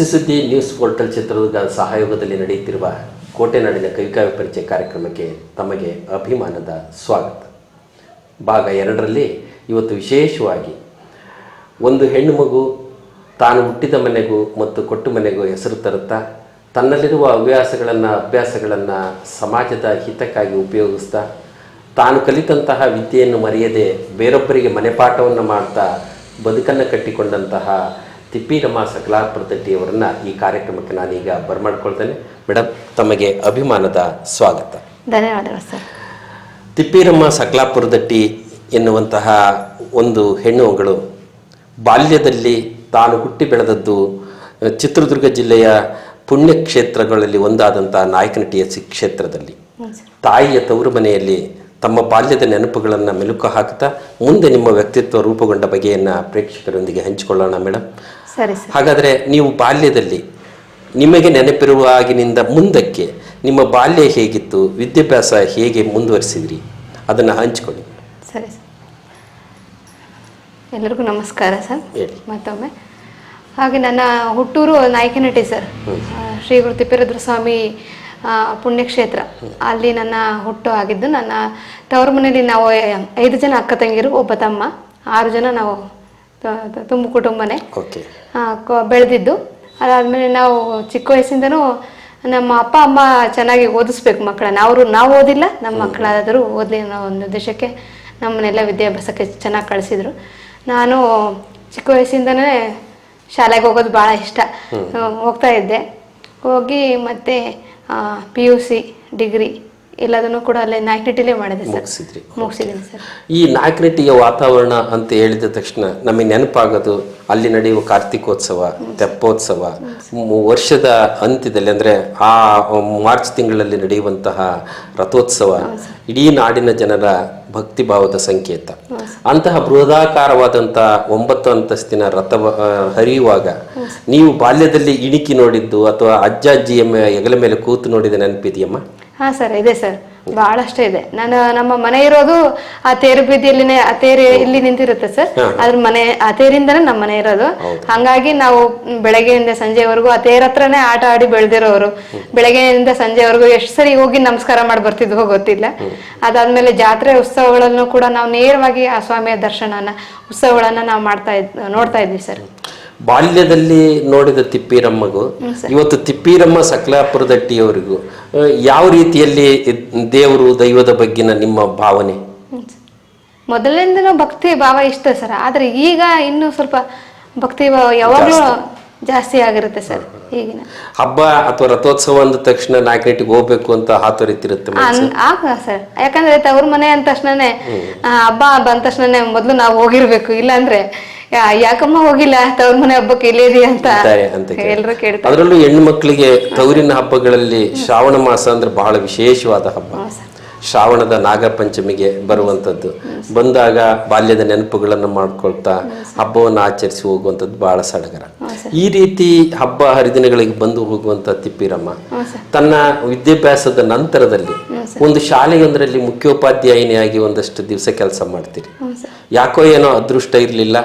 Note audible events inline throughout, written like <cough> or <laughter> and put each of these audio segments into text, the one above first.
ನಮಸ್ಕಾರ ಸುದ್ದಿ news portal Chitradurga ಸಹಯೋಗದಲ್ಲಿ ನಡೆಯುತ್ತಿರುವ ಕೋಟೆನಾಡಿನ ಕವಿಕಾವ್ಯ ಪರಿಚಯ ಕಾರ್ಯಕ್ರಮಕ್ಕೆ ತಮಗೆ ಅಭಿಮಾನದ ಸ್ವಾಗತ. ಭಾಗ ಎರಡರಲ್ಲಿ ಇವತ್ತು ವಿಶೇಷವಾಗಿ ಒಂದು ಹೆಣ್ಣು ಮಗು ತಾನು ಹುಟ್ಟಿದ ಮನೆಗೂ ಮತ್ತು ಕೊಟ್ಟು ಮನೆಗೂ ಹೆಸರು ತರುತ್ತಾ, ತನ್ನಲ್ಲಿರುವ ಹವ್ಯಾಸಗಳನ್ನು, ಅಭ್ಯಾಸಗಳನ್ನು ಸಮಾಜದ ಹಿತಕ್ಕಾಗಿ ಉಪಯೋಗಿಸ್ತಾ, ತಾನು ಕಲಿತಂತಹ ವಿದ್ಯೆಯನ್ನು ಮರೆಯದೆ ಬೇರೊಬ್ಬರಿಗೆ ಮನೆಪಾಠವನ್ನು ಮಾಡ್ತಾ ಬದುಕನ್ನು ಕಟ್ಟಿಕೊಂಡಂತಹ ತಿಪ್ಪಿರಮ್ಮ ಸಕಲಾಪುರದಟ್ಟಿಯವರನ್ನು ಈ ಕಾರ್ಯಕ್ರಮಕ್ಕೆ ನಾನೀಗ ಬರ್ಮಾಡ್ಕೊಳ್ತೇನೆ. ಮೇಡಮ್ ತಮಗೆ ಅಭಿಮಾನದ ಸ್ವಾಗತ. ಧನ್ಯವಾದಗಳು ಸರ್. ತಿಪ್ಪೀರಮ್ಮ ಸಕಲಾಪುರದಟ್ಟಿ ಎನ್ನುವಂತಹ ಒಂದು ಹೆಣ್ಣು ಮಗಳು ಬಾಲ್ಯದಲ್ಲಿ ತಾನು ಹುಟ್ಟಿ ಬೆಳೆದದ್ದು ಚಿತ್ರದುರ್ಗ ಜಿಲ್ಲೆಯ ಪುಣ್ಯಕ್ಷೇತ್ರಗಳಲ್ಲಿ ಒಂದಾದಂಥ ನಾಯಕನಟಿಯ ಸಿ ಕ್ಷೇತ್ರದಲ್ಲಿ. ತಾಯಿಯ ತವರು ಮನೆಯಲ್ಲಿ ತಮ್ಮ ಬಾಲ್ಯದ ನೆನಪುಗಳನ್ನು ಮೆಲುಕು ಹಾಕ್ತಾ ಮುಂದೆ ನಿಮ್ಮ ವ್ಯಕ್ತಿತ್ವ ರೂಪುಗೊಂಡ ಬಗೆಯನ್ನು ಪ್ರೇಕ್ಷಕರೊಂದಿಗೆ ಹಂಚಿಕೊಳ್ಳೋಣ ಮೇಡಮ್ ಸರಿ ಸರ್. ಹಾಗಾದರೆ ನೀವು ಬಾಲ್ಯದಲ್ಲಿ ನಿಮಗೆ ನೆನಪಿರುವ ಆಗಿನಿಂದ ಮುಂದಕ್ಕೆ ನಿಮ್ಮ ಬಾಲ್ಯ ಹೇಗಿತ್ತು ವಿದ್ಯಾಭ್ಯಾಸ ಹೇಗೆ ಮುಂದುವರಿಸಿದ್ರಿ? ಅದನ್ನು ಹಂಚಿಕೊಳ್ಳಿ. ಸರಿ ಸರ್. ಎಲ್ಲರಿಗೂ ನಮಸ್ಕಾರ ಸರ್. ಹೇಳಿ. ಮತ್ತೊಮ್ಮೆ. ಹಾಗೆ ನನ್ನ ಹುಟ್ಟೂರು ನಾಯಕನಟ್ಟಿ ಸರ್ ಶ್ರೀ ಗುರು ತಿಪ್ಪೇರುದ್ರ ಸ್ವಾಮಿ ಪುಣ್ಯಕ್ಷೇತ್ರ ಅಲ್ಲಿ ನನ್ನ ಹುಟ್ಟು ಆಗಿದ್ದು ನನ್ನ ತವರು ಮನೆಯಲ್ಲಿ ನಾವು ಐದು ಜನ ಅಕ್ಕ ತಂಗಿರು ಒಬ್ಬ ತಮ್ಮ ಆರು ಜನ ನಾವು ತುಂಬ ಕುಟುಂಬನೇ. ಓಕೆ ಬೆಳೆದಿದ್ದು. ಅದಾದಮೇಲೆ ನಾವು ಚಿಕ್ಕ ವಯಸ್ಸಿಂದನೂ ನಮ್ಮ ಅಪ್ಪ ಅಮ್ಮ ಚೆನ್ನಾಗಿ ಓದಿಸ್ಬೇಕು ಮಕ್ಕಳನ್ನ. ಅವರು ನಾವು ಓದಿಲ್ಲ ನಮ್ಮ ಮಕ್ಕಳಾದರೂ ಓದಲಿ ಅನ್ನೋ ಒಂದು ಉದ್ದೇಶಕ್ಕೆ ನಮ್ಮನ್ನೆಲ್ಲ ವಿದ್ಯಾಭ್ಯಾಸಕ್ಕೆ ಚೆನ್ನಾಗಿ ಕಳಿಸಿದ್ರು. ನಾನು ಚಿಕ್ಕ ವಯಸ್ಸಿಂದನೇ ಶಾಲೆಗೆ ಹೋಗೋದು ಭಾಳ ಇಷ್ಟ. ಹೋಗ್ತಾ ಇದ್ದೆ. ಹೋಗಿ ಮತ್ತೆ ಪಿ ಯು ಸಿ ಡಿಗ್ರಿ ಎಲ್ಲದನ್ನು ಕೂಡ ಅಲ್ಲೇ ನಾಯಕನಟ್ಟಿಲೇ ಮಾಡಿದೆ ಸರ್. ಮುಗಿಸಿದ್ರಿ. ಮುಗಿಸಿದ್ದೀನಿ ಸರ್. ಈ ನಾಯಕನಟ್ಟಿಯ ವಾತಾವರಣ ಅಂತ ಹೇಳಿದ ತಕ್ಷಣ ನಮಗೆ ನೆನಪಾಗೋದು ಅಲ್ಲಿ ನಡೆಯುವ ಕಾರ್ತಿಕೋತ್ಸವ ತೆಪ್ಪೋತ್ಸವ ವರ್ಷದ ಅಂತ್ಯದಲ್ಲಿ ಅಂದರೆ ಆ ಮಾರ್ಚ್ ತಿಂಗಳಲ್ಲಿ ನಡೆಯುವಂತಹ ರಥೋತ್ಸವ. ಇಡೀ ನಾಡಿನ ಜನರ ಭಕ್ತಿ ಭಾವದ ಸಂಕೇತ ಅಂತಹ ಬೃಹದಾಕಾರವಾದಂತಹ ಒಂಬತ್ತು ಅಂತಸ್ತಿನ ರಥ ಹರಿಯುವಾಗ ನೀವು ಬಾಲ್ಯದಲ್ಲಿ ಇಣಿಕಿ ನೋಡಿದ್ದು ಅಥವಾ ಅಜ್ಜ ಅಜ್ಜಿಯ ಎಗಲ ಹೆಗಲ ಮೇಲೆ ಕೂತು ನೋಡಿದ ನೆನಪಿದೆಯಮ್ಮ? ಹಾ ಸರ್ ಇದೆ ಸರ್. ಬಹಳಷ್ಟು ಇದೆ. ನಾನು ನಮ್ಮ ಮನೆ ಇರೋದು ಆ ತೇರು ಬೀದಿಯಲ್ಲಿನೇ ಆ ತೇರಿ ಇಲ್ಲಿ ನಿಂತಿರುತ್ತೆ ಸರ್. ಅದ್ರ ಮನೆ ಆ ತೇರಿಂದನೇ ನಮ್ಮ ಮನೆ ಇರೋದು. ಹಂಗಾಗಿ ನಾವು ಬೆಳಗ್ಗೆಯಿಂದ ಸಂಜೆವರೆಗೂ ಆ ತೇರ್ ಹತ್ರನೇ ಆಟ ಆಡಿ ಬೆಳೆದಿರೋರು. ಬೆಳಗ್ಗೆಯಿಂದ ಸಂಜೆವರೆಗೂ ಎಷ್ಟು ಸರಿ ಹೋಗಿ ನಮಸ್ಕಾರ ಮಾಡಿ ಬರ್ತಿದ್ವೋ ಗೊತ್ತಿಲ್ಲ ಅದಾದ್ಮೇಲೆ ಜಾತ್ರೆ ಉತ್ಸವಗಳನ್ನು ಕೂಡ ನಾವು ನೇರವಾಗಿ ಆ ಸ್ವಾಮಿಯ ದರ್ಶನನ ಉತ್ಸವಗಳನ್ನ ನಾವು ಮಾಡ್ತಾ ಇದ್ ನೋಡ್ತಾ ಇದ್ವಿ ಸರ್. ಬಾಲ್ಯದಲ್ಲಿ ನೋಡಿದ ತಿಪ್ಪಿರಮ್ಮಗೂ ಇವತ್ತು ತಿಪ್ಪಿರಮ್ಮ ಸಕಲಾಪುರದಟ್ಟಿಯವರಿಗೂ ಆ, ಯಾವ ರೀತಿಯಲ್ಲಿ ದೇವರು ದೈವದ ಬಗ್ಗಿನ ನಿಮ್ಮ ಭಾವನೆ? ಮೊದಲಿಂದನೂ ಭಕ್ತಿ ಭಾವ ಇಷ್ಟ ಸರ್. ಆದ್ರೆ ಈಗ ಇನ್ನು ಸ್ವಲ್ಪ ಭಕ್ತಿ ಭಾವ ಯಾವಾಗಲೂ ಜಾಸ್ತಿ. ಆಗಿರುತ್ತೆ ಸರ್ ಈಗಿನ. ಹಬ್ಬ ಅಥವಾ ರಥೋತ್ಸವ ಅಂದ ತಕ್ಷಣ ನಾಲ್ಕನೇಟಿಗೆ ಹೋಗ್ಬೇಕು ಅಂತ ಹಾತೊರಿತಿರುತ್ತೆ ಆಗ ಸರ್. ಯಾಕಂದ್ರೆ ತವ್ರ ಮನೆ ಅಂದ ತಕ್ಷಣನೇ ಆ, ಹಬ್ಬ ಬಂದ ತಕ್ಷಣನೇ ಮೊದ್ಲು ನಾವು ಹೋಗಿರ್ಬೇಕು. ಇಲ್ಲ ಅಂದ್ರೆ ಯಾ- ಯಾಕಮ್ಮ ಹೋಗಿಲ್ಲ? ತವ್ರ ಮನೆ ಹಬ್ಬಕ್ಕೆ ಇಲ್ಲಿದೆಯಾ ಅಂತ ಅಂತ ಎಲ್ಲರೂ ಕೇಳ್ತಾರೆ. ಅದರಲ್ಲೂ ಹೆಣ್ಣು ಮಕ್ಕಳಿಗೆ ತವರಿನ ಹಬ್ಬಗಳಲ್ಲಿ ಶ್ರಾವಣ ಮಾಸ ಅಂದ್ರೆ ಬಹಳ ವಿಶೇಷವಾದ ಹಬ್ಬ. ಶ್ರಾವಣದ ನಾಗಪಂಚಮಿಗೆ ಬರುವಂತದ್ದು ಬರುವಂಥದ್ದು ಬಂದಾಗ ಬಾಲ್ಯದ ನೆನಪುಗಳನ್ನು ಮಾಡ್ಕೊಳ್ತಾ ಹಬ್ಬವನ್ನು ಆಚರಿಸಿ ಹೋಗುವಂಥದ್ದು ಬಹಳ ಸಡಗರ. ಈ ರೀತಿ ಹಬ್ಬ ಹರಿದಿನಗಳಿಗೆ ಬಂದು ಹೋಗುವಂತ ತಿಪ್ಪಿರಮ್ಮ ತನ್ನ ವಿದ್ಯಾಭ್ಯಾಸದ ನಂತರದಲ್ಲಿ ಒಂದು ಶಾಲೆಯೊಂದರಲ್ಲಿ ಮುಖ್ಯೋಪಾಧ್ಯಾಯಿನಿಯಾಗಿ ಒಂದಷ್ಟು ದಿವಸ ಕೆಲಸ ಮಾಡ್ತೀರಿ. ಯಾಕೋ ಏನೋ ಅದೃಷ್ಟ ಇರಲಿಲ್ಲ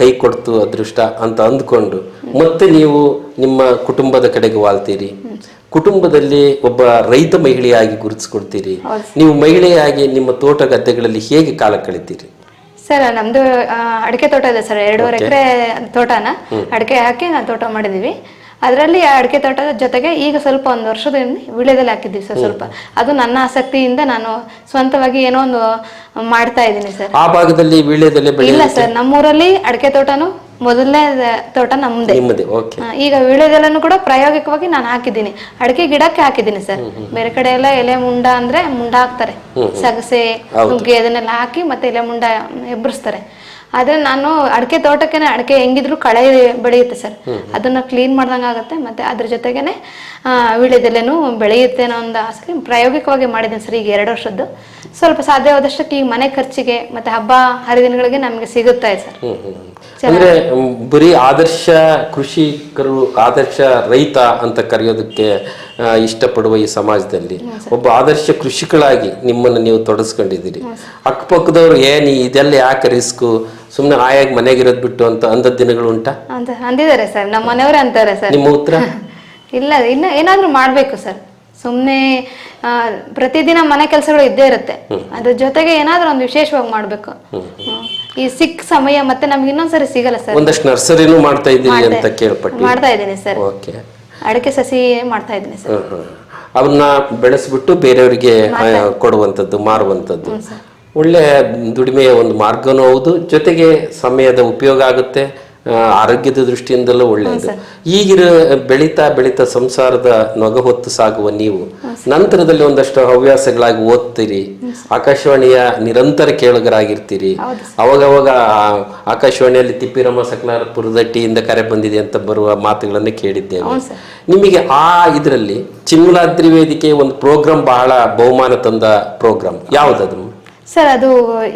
ಕೈ ಕೊಡ್ತು ಅದೃಷ್ಟ ಅಂತ ಅಂದ್ಕೊಂಡು ಮತ್ತೆ ನೀವು ನಿಮ್ಮ ಕುಟುಂಬದ ಕಡೆಗೆ ವಾಲ್ತೀರಿ. ಕುಟುಂಬದಲ್ಲಿ ಒಬ್ಬ ರೈತ ಮಹಿಳೆಯಾಗಿ ಗುರುತಿಸ್ಕೊಡ್ತೀರಿ. ನೀವು ಮಹಿಳೆಯಾಗಿ ನಿಮ್ಮ ತೋಟ ಗದ್ದೆಗಳಲ್ಲಿ ಹೇಗೆ ಕಾಲ ಕಳಿತೀರಿ? ಸರ್ ನಮ್ದು ಅಡಿಕೆ ತೋಟ ಇದೆ ಸರ್ ಎರಡೂವರೆ ಎಕರೆ ತೋಟನ ಅಡಿಕೆ ಹಾಕಿ ನಾವು ತೋಟ ಮಾಡಿದೀವಿ ಅದರಲ್ಲಿ ಅಡಿಕೆ ತೋಟದ ಜೊತೆಗೆ ಈಗ ಸ್ವಲ್ಪ ಒಂದು ವರ್ಷದಿಂದ ವಿಳ್ಯದಲ್ಲಿ ಹಾಕಿದ್ದೀವಿ ಸರ್ ಸ್ವಲ್ಪ. ಅದು ನನ್ನ ಆಸಕ್ತಿಯಿಂದ ನಾನು ಸ್ವಂತವಾಗಿ ಏನೋ ಒಂದು ಮಾಡ್ತಾ ಇದ್ದೀನಿ ಸರ್. ಆ ಭಾಗದಲ್ಲಿ ವೀಳ್ಯದೆಲೆ ಬೆಳೆ ಇಲ್ಲ ಸರ್ ನಮ್ಮೂರಲ್ಲಿ ಅಡಿಕೆ ತೋಟನು ಮೊದಲನೇ ತೋಟ ನಮ್ದೇ. ನಿಮ್ಮದೇ ಓಕೆ ಈಗ ವೀಳ್ಯದೆಲೆನೂ ಕೂಡ ಪ್ರಾಯೋಗಿಕವಾಗಿ ನಾನು ಹಾಕಿದ್ದೀನಿ. ಅಡಿಕೆ ಗಿಡಕ್ಕೆ ಹಾಕಿದ್ದೀನಿ ಸರ್. ಬೇರೆ ಕಡೆ ಎಲ್ಲ ಎಲೆ ಮುಂಡ ಅಂದ್ರೆ ಮುಂಡ ಹಾಕ್ತಾರೆ. ಸಗಸೆ ನುಗ್ಗೆ ಅದನ್ನೆಲ್ಲ ಹಾಕಿ ಮತ್ತೆ ಎಲೆ ಮುಂಡ ಎಬ್ಬರಿಸ್ತಾರೆ ಆದ್ರೆ ನಾನು ಅಡಿಕೆ ತೋಟಕ್ಕೆ ಅಡಿಕೆ ಹೆಂಗಿದ್ರು ಕಳೆ ಬೆಳೆಯುತ್ತೆ ಸರ್. ಅದನ್ನ ಕ್ಲೀನ್ ಮಾಡ್ದಂಗೆ ಆಗುತ್ತೆ ಮತ್ತೆ ಅದ್ರ ಜೊತೆಗೇನೆ ವೀಳ್ಯದೆಲೆನೂ ಬೆಳೆಯುತ್ತೆ ಅನ್ನೋ ಒಂದು ಆಸೆ ಪ್ರಾಯೋಗಿಕವಾಗಿ ಮಾಡಿದ್ದೀನಿ ಸರ್ ಈಗ ಎರಡು ವರ್ಷದ್ದು. ಸ್ವಲ್ಪ ಸಾಧ್ಯವಾದಷ್ಟಕ್ಕೆ ಈಗ ಮನೆ ಖರ್ಚಿಗೆ ಮತ್ತೆ ಹಬ್ಬ ಹರಿದಿನಗಳಿಗೆ ನಮಗೆ ಸಿಗುತ್ತೆ ಸರ್. ಅಂದ್ರೆ ಬರೀ ಆದರ್ಶ ಕೃಷಿಕರು ಆದರ್ಶ ರೈತ ಅಂತ ಕರೆಯೋದಕ್ಕೆ ಇಷ್ಟಪಡುವ ಈ ಸಮಾಜದಲ್ಲಿ ಒಬ್ಬ ಆದರ್ಶ ಕೃಷಿಕಳಾಗಿ ನಿಮ್ಮನ್ನು ನೀವು ತೊಡಸ್ಕೊಂಡಿದ್ದೀರಿ. ಅಕ್ಕಪಕ್ಕದವ್ರು ಏನು ಇದೆಲ್ಲ ಯಾಕೆ ರಿಸ್ಕು? ಸುಮ್ಮನೆ ಆಯಾಗಿ ಮನೆಗಿರೋದು ಬಿಟ್ಟು ಅಂತ ಅಂದ ದಿನಗಳು ಉಂಟಾ? ಅಂತ ಅಂದಿದ್ದಾರೆ ಸರ್ ನಮ್ಮ ಮನೆಯವರೇ ಅಂತಾರೆ ಸರ್ ನಿಮ್ಮ ಉತ್ತರ <laughs> ಇಲ್ಲ ಇನ್ನ ಏನಾದ್ರೂ ಮಾಡ್ಬೇಕು ಸರ್ ಸುಮ್ಮನೆ ಪ್ರತಿದಿನ ಮನೆ ಕೆಲಸಗಳು ಇದ್ದೇ ಇರುತ್ತೆ. ಅದ್ರ ಜೊತೆಗೆ ಏನಾದ್ರೂ ಒಂದು ವಿಶೇಷವಾಗಿ ಮಾಡ್ಬೇಕು. ಈ ಸಿಕ್ ಸಮಯ ಮತ್ತೆ ನಮ್ಗೆ ಇನ್ನೊಂದ್ಸರಿ ಸಿಗಲ್ಲ ಸರ್ ಒಂದಷ್ಟು ನರ್ಸರಿನು ಮಾಡ್ತಾ ಇದ್ದೀನಿ ಅಂತ ಕೇಳ್ಪಟ್ಟು ಮಾಡ್ತಾ ಇದ್ದೀನಿ ಸರ್ ಓಕೆ. ಅಡಿಕೆ ಸಸಿ ಮಾಡ್ತಾ ಇದ್ದೀನಿ ಸರ್ ಅವನ್ನ ಬೆಳೆಸ್ಬಿಟ್ಟು ಬೇರೆಯವರಿಗೆ ಕೊಡುವಂತದ್ದು ಮಾರುವಂತದ್ದು ಮಾರುವಂಥದ್ದು. ಒಳ್ಳೆ ದುಡಿಮೆಯ ಒಂದು ಮಾರ್ಗನೂ ಹೌದು. ಜೊತೆಗೆ ಸಮಯದ ಉಪಯೋಗ ಆಗುತ್ತೆ. ಆರೋಗ್ಯದ ದೃಷ್ಟಿಯಿಂದಲೂ ಒಳ್ಳೆಯದು. ಈಗಿರೋ ಬೆಳೀತಾ ಬೆಳೀತಾ ಸಂಸಾರದ ನೊಗ ಹೊತ್ತು ಸಾಗುವ ನೀವು. ನಂತರದಲ್ಲಿ ಒಂದಷ್ಟು ಹವ್ಯಾಸಗಳಾಗಿ ಓದ್ತೀರಿ. ಆಕಾಶವಾಣಿಯ ನಿರಂತರ ಕೇಳುಗರಾಗಿರ್ತೀರಿ. ಅವಾಗವಾಗ ಆಕಾಶವಾಣಿಯಲ್ಲಿ ತಿಪ್ಪಿರಮ್ಮ ಸಕಲಾರ ಪುರದಟ್ಟಿಯಿಂದ ಕರೆ ಬಂದಿದೆ ಅಂತ ಬರುವ ಮಾತುಗಳನ್ನು ಕೇಳಿದ್ದೇವೆ ನಿಮಗೆ ಆ ಇದರಲ್ಲಿ ಚಿಮ್ಲಾದ್ರಿ ವೇದಿಕೆ ಒಂದು ಪ್ರೋಗ್ರಾಮ್ ಬಹಳ ಬಹುಮಾನ ತಂದ ಪ್ರೋಗ್ರಾಮ್ ಯಾವ್ದದು ಸರ್ ಅದು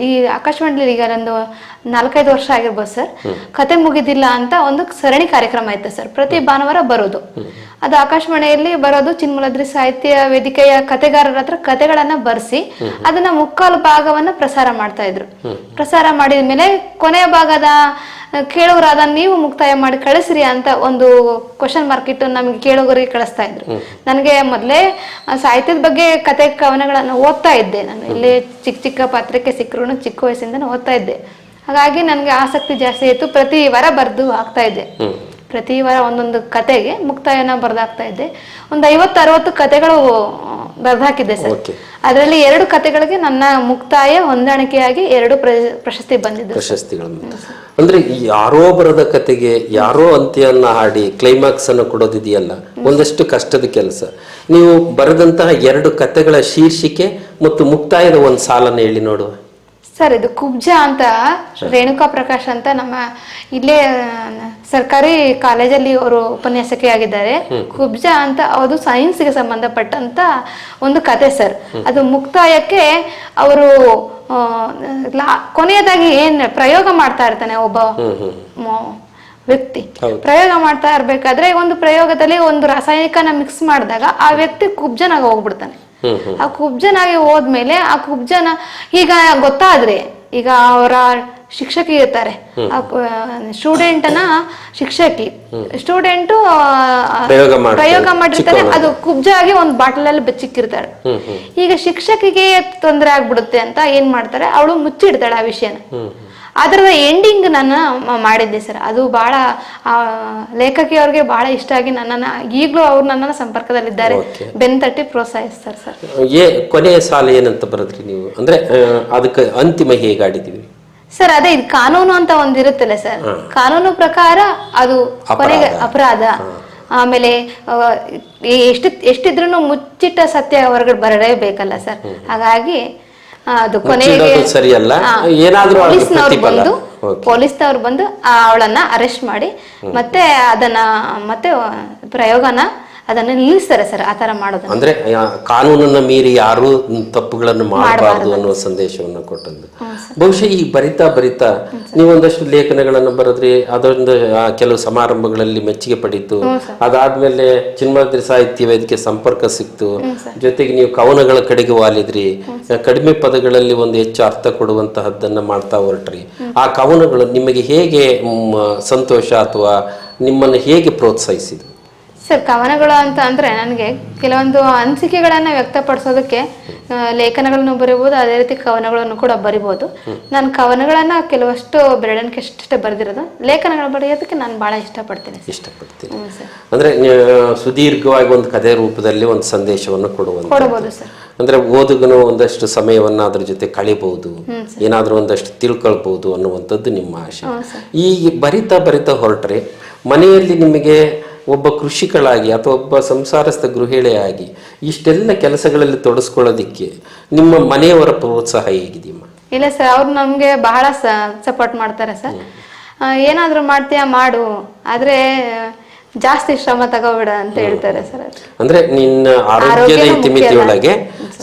ಈ ಆಕಾಶವಾಣಿಲಿ ಈಗ ಒಂದು ನಾಲ್ಕೈದು ವರ್ಷ ಆಗಿರ್ಬೋದು ಸರ್ ಕತೆ ಮುಗಿದಿಲ್ಲ ಅಂತ ಒಂದು ಸರಣಿ ಕಾರ್ಯಕ್ರಮ ಇತ್ತು ಸರ್ ಪ್ರತಿ ಭಾನುವಾರ ಬರೋದು. ಅದು ಆಕಾಶವಾಣಿಯಲ್ಲಿ ಬರೋದು ಚಿನ್ಮೂಲದ್ರಿ ಸಾಹಿತ್ಯ ವೇದಿಕೆಯ ಕತೆಗಾರರ ಹತ್ರ ಕತೆಗಳನ್ನ ಬರ್ಸಿ ಅದನ್ನ ಮುಕ್ಕಾಲು ಭಾಗವನ್ನ ಪ್ರಸಾರ ಮಾಡ್ತಾ ಇದ್ರು. ಪ್ರಸಾರ ಮಾಡಿದ ಮೇಲೆ ಕೊನೆಯ ಭಾಗದ ಕೇಳುಗರಾದ ನೀವು ಮುಕ್ತಾಯ ಮಾಡಿ ಕಳಿಸ್ರಿ ಅಂತ ಒಂದು ಕ್ವಶನ್ ಮಾರ್ಕ್ ಇಟ್ಟು ನಮಗೆ ಕೇಳುಗರಿಗೆ ಕಳಿಸ್ತಾ ಇದ್ರು. ನನಗೆ ಮೊದಲೇ ಸಾಹಿತ್ಯದ ಬಗ್ಗೆ ಕತೆ ಕವನಗಳನ್ನು ಓದ್ತಾ ಇದ್ದೆ ನಾನು. ಇಲ್ಲಿ ಚಿಕ್ಕ ಚಿಕ್ಕ ಪಾತ್ರಕ್ಕೆ ಸಿಕ್ಕರು ಚಿಕ್ಕ ವಯಸ್ಸಿಂದ ಓದ್ತಾ ಇದ್ದೆ. ಹಾಗಾಗಿ ನನಗೆ ಆಸಕ್ತಿ ಜಾಸ್ತಿ ಆಯಿತು ಪ್ರತಿ ವಾರ ಬರೆದು ಆಗ್ತಾ ಇದ್ದೆ. ಪ್ರತಿ ವಾರ ಒಂದೊಂದು ಕತೆಗೆ ಮುಕ್ತಾಯನ ಬರ್ದಾಕ್ತಾ ಇದ್ದೆ ಒಂದು ಐವತ್ತು ಅರವತ್ತು ಕತೆಗಳು ಬರ್ದಾಕಿದ್ದೆ ಸರ್. ಅದರಲ್ಲಿ ಎರಡು ಕತೆಗಳಿಗೆ ನನ್ನ ಮುಕ್ತಾಯ ಹೊಂದಾಣಿಕೆಯಾಗಿ ಎರಡು ಪ್ರಶಸ್ತಿ ಬಂದಿದ್ದು ಪ್ರಶಸ್ತಿಗಳನ್ನು ಅಂದ್ರೆ ಯಾರೋ ಬರದ ಕತೆಗೆ ಯಾರೋ ಅಂತ್ಯನ್ನ ಹಾಡಿ ಕ್ಲೈಮ್ಯಾಕ್ಸ್ ಅನ್ನು ಕೊಡೋದಿದೆಯಲ್ಲ ಒಂದಷ್ಟು ಕಷ್ಟದ ಕೆಲಸ. ನೀವು ಬರೆದಂತಹ ಎರಡು ಕತೆಗಳ ಶೀರ್ಷಿಕೆ ಮತ್ತು ಮುಕ್ತಾಯದ ಒಂದು ಸಾಲನ್ನು ಹೇಳಿ ನೋಡುವ. ಸರ್ ಇದು ಕುಬ್ಜ ಅಂತ ರೇಣುಕಾ ಪ್ರಕಾಶ್ ಅಂತ ನಮ್ಮ ಇಲ್ಲೇ ಸರ್ಕಾರಿ ಕಾಲೇಜಲ್ಲಿ ಅವರು ಉಪನ್ಯಾಸಕಿ ಆಗಿದ್ದಾರೆ. ಕುಬ್ಜ ಅಂತ ಅದು ಸೈನ್ಸ್ಗೆ ಸಂಬಂಧಪಟ್ಟಂತ ಒಂದು ಕತೆ ಸರ್. ಅದು ಮುಕ್ತಾಯಕ್ಕೆ ಅವರು ಕೊನೆಯದಾಗಿ ಏನ್ ಪ್ರಯೋಗ ಮಾಡ್ತಾ ಇರ್ತಾನೆ ಒಬ್ಬ ವ್ಯಕ್ತಿ. ಪ್ರಯೋಗ ಮಾಡ್ತಾ ಇರ್ಬೇಕಾದ್ರೆ ಒಂದು ಪ್ರಯೋಗದಲ್ಲಿ ಒಂದು ರಾಸಾಯನಿಕನ ಮಿಕ್ಸ್ ಮಾಡಿದಾಗ ಆ ವ್ಯಕ್ತಿ ಕುಬ್ಜನಾಗ ಹೋಗ್ಬಿಡ್ತಾನೆ. ಆ ಕುಬ್ಜನಾಗಿ ಹೋದ್ಮೇಲೆ ಆ ಕುಬ್ಜನ ಈಗ ಗೊತ್ತಾದ್ರೆ ಈಗ ಅವರ ಶಿಕ್ಷಕಿ ಇರ್ತಾರೆ. ಸ್ಟೂಡೆಂಟ್ನ ಶಿಕ್ಷಕಿ. ಸ್ಟೂಡೆಂಟು ಪ್ರಯೋಗ ಮಾಡಿರ್ತಾರೆ. ಅದು ಕುಬ್ಜ ಆಗಿ ಒಂದು ಬಾಟಲ್ ಅಲ್ಲಿ ಬೆಚ್ಚಿಕ್ಕಿರ್ತಾಳೆ ಈಗ ಶಿಕ್ಷಕಿಗೆ ತೊಂದರೆ ಆಗ್ಬಿಡುತ್ತೆ ಅಂತ ಏನ್ ಮಾಡ್ತಾರೆ? ಅವಳು ಮುಚ್ಚಿಡ್ತಾಳೆ ಆ ವಿಷಯನ. ಅದರದ ಎಂಡಿಂಗ್ ನಾನು ಮಾಡಿದ್ದೆ ಸರ್. ಅದು ಬಹಳ ಆ, ಲೇಖಕಿ ಅವ್ರಿಗೆ ಬಹಳ ಇಷ್ಟ ಆಗಿ ನನ್ನನ್ನು ಈಗಲೂ ಅವ್ರು ನನ್ನನ್ನ ಸಂಪರ್ಕದಲ್ಲಿದ್ದಾರೆ. ಬೆನ್ ತಟ್ಟಿ ಪ್ರೋತ್ಸಾಹಿಸ್ತಾರೆ ಸರ್. ಏ ಕೊನೆಯ ಸಾಲ ಏನಂತ ಬರೆದ್ರಿ ನೀವು? ಅಂದ್ರೆ ಅದಕ್ಕೆ ಅಂತಿಮ ಹೇಗಾಡಿದೀವಿ ಸರ್ ಅದೇ ಇದು ಕಾನೂನು ಅಂತ ಒಂದಿರುತ್ತಲ್ಲ ಸರ್. ಕಾನೂನು ಪ್ರಕಾರ ಅದು ಕೊನೆಗೆ ಅಪರಾಧ. ಆಮೇಲೆ ಎಷ್ಟು ಎಷ್ಟಿದ್ರು ಮುಚ್ಚಿಟ್ಟ ಸತ್ಯ ಹೊರಗಡೆ ಬರಲೇಬೇಕಲ್ಲ ಸರ್. ಹಾಗಾಗಿ ಅದು ಕೊನೆಗೆ ಸರಿಯಲ್ಲ. ಏನಾದ್ರೂ ಪೊಲೀಸ್ನವ್ರು ಬಂದು. ಪೊಲೀಸ್ನವ್ರು ಬಂದು ಅವಳನ್ನ ಅರೆಸ್ಟ್ ಮಾಡಿ ಮತ್ತೆ ಅದನ್ನ ಮತ್ತೆ ಪ್ರಯೋಗನ ಅದನ್ನ ನಿಲ್ಲಿಸ್ತಾರೆ ಸರ್ ಆ ಮಾಡೋದನ್ನ. ಅಂದ್ರೆ ಕಾನೂನನ್ನ ಮೀರಿ ಯಾರು ತಪ್ಪುಗಳನ್ನು ಮಾಡಬಾರದು ಅನ್ನೋ ಸಂದೇಶವನ್ನು ಕೊಟ್ಟದ್ದು. ಬಹುಶಃ ಈ ಬರಿತಾ ಬರಿತಾ ನೀವು ಒಂದಷ್ಟು ಲೇಖನಗಳನ್ನು ಬರೆದ್ರಿ ಅದೊಂದು ಕೆಲವು ಸಮಾರಂಭಗಳಲ್ಲಿ ಮೆಚ್ಚುಗೆ ಪಡೀತು. ಅದಾದ್ಮೇಲೆ ಚಿನ್ಮಾದ್ರಿ ಸಾಹಿತ್ಯ ವೇದಿಕೆ ಸಂಪರ್ಕ ಸಿಕ್ತು. ಜೊತೆಗೆ ನೀವು ಕವನಗಳ ಕಡೆಗೆ ವಾಲಿದ್ರಿ. ಕಡಿಮೆ ಪದಗಳಲ್ಲಿ ಒಂದು ಹೆಚ್ಚು ಅರ್ಥ ಕೊಡುವಂತಹದ್ದನ್ನ ಮಾಡ್ತಾ ಹೊರಟ್ರಿ. ಆ ಕವನಗಳು ನಿಮಗೆ ಹೇಗೆ ಸಂತೋಷ ಅಥವಾ ನಿಮ್ಮನ್ನು ಹೇಗೆ ಪ್ರೋತ್ಸಾಹಿಸಿದ್ರು ಸರ್ ಕವನಗಳು ಅಂತ ಅಂದ್ರೆ ನನಗೆ ಕೆಲವೊಂದು ಅನಿಸಿಕೆಗಳನ್ನ ವ್ಯಕ್ತಪಡಿಸೋದಕ್ಕೆ ಲೇಖನಗಳನ್ನು ಬರಿಬೋದು ಅದೇ ರೀತಿ ಕವನಗಳನ್ನು ಕೂಡ ಬರಿಬೋದು. ನಾನು ಕವನಗಳನ್ನ ಕೆಲವಷ್ಟು ಬೆರಳಿಕೆ ಎಷ್ಟೇ ಬರೆದಿರೋದು ಲೇಖನಗಳು ಬರೆಯೋದಕ್ಕೆ ನಾನು ಬಹಳ ಇಷ್ಟಪಡ್ತೀನಿ. ಇಷ್ಟಪಡ್ತೀನಿ. ಪಡ್ತೀನಿ ಅಂದ್ರೆ ಸುದೀರ್ಘವಾಗಿ ಒಂದು ಕಥೆ ರೂಪದಲ್ಲಿ ಒಂದು ಸಂದೇಶವನ್ನು ಕೊಡುವಂತ ಕೊಡಬಹುದು ಸರ್. ಅಂದ್ರೆ ಓದುಗನು ಒಂದಷ್ಟು ಸಮಯವನ್ನ ಅದ್ರ ಜೊತೆ ಕಳಿಬಹುದು ಏನಾದರೂ ಒಂದಷ್ಟು ತಿಳ್ಕೊಳ್ಬಹುದು ಅನ್ನುವಂಥದ್ದು ನಿಮ್ಮ ಆಶೆ. ಈ ಬರಿತಾ ಬರಿತಾ ಹೊರಟ್ರೆ ಮನೆಯಲ್ಲಿ ನಿಮಗೆ ಒಬ್ಬ ಕೃಷಿಕಳಾಗಿ ಅಥವಾ ಒಬ್ಬ ಸಂಸಾರಸ್ಥ ಗೃಹಿಣಿಯಾಗಿ ಇಷ್ಟೆಲ್ಲ ಕೆಲಸಗಳಲ್ಲಿ ತೊಡಸ್ಕೊಳ್ಳೋದಿಕ್ಕೆ ನಿಮ್ಮ ಮನೆಯವರ ಪ್ರೋತ್ಸಾಹ ಹೇಗಿದೆಯಮ್ಮ? ಇಲ್ಲ ಸರ್ ಅವ್ರು ನಮಗೆ ಬಹಳ ಸಪೋರ್ಟ್ ಮಾಡ್ತಾರೆ ಸರ್. ಏನಾದರೂ ಮಾಡ್ತೀಯಾ ಮಾಡು ಆದ್ರೆ ಜಾಸ್ತಿ ಶ್ರಮ ತಗೋಬೇಡ ಅಂತ ಹೇಳ್ತಾರೆ ಸರ್ ಅಂದ್ರೆ ನಿನ್ನ ಆರೋಗ್ಯದ ಇತಿಮಿತಿಯೊಳಗೆ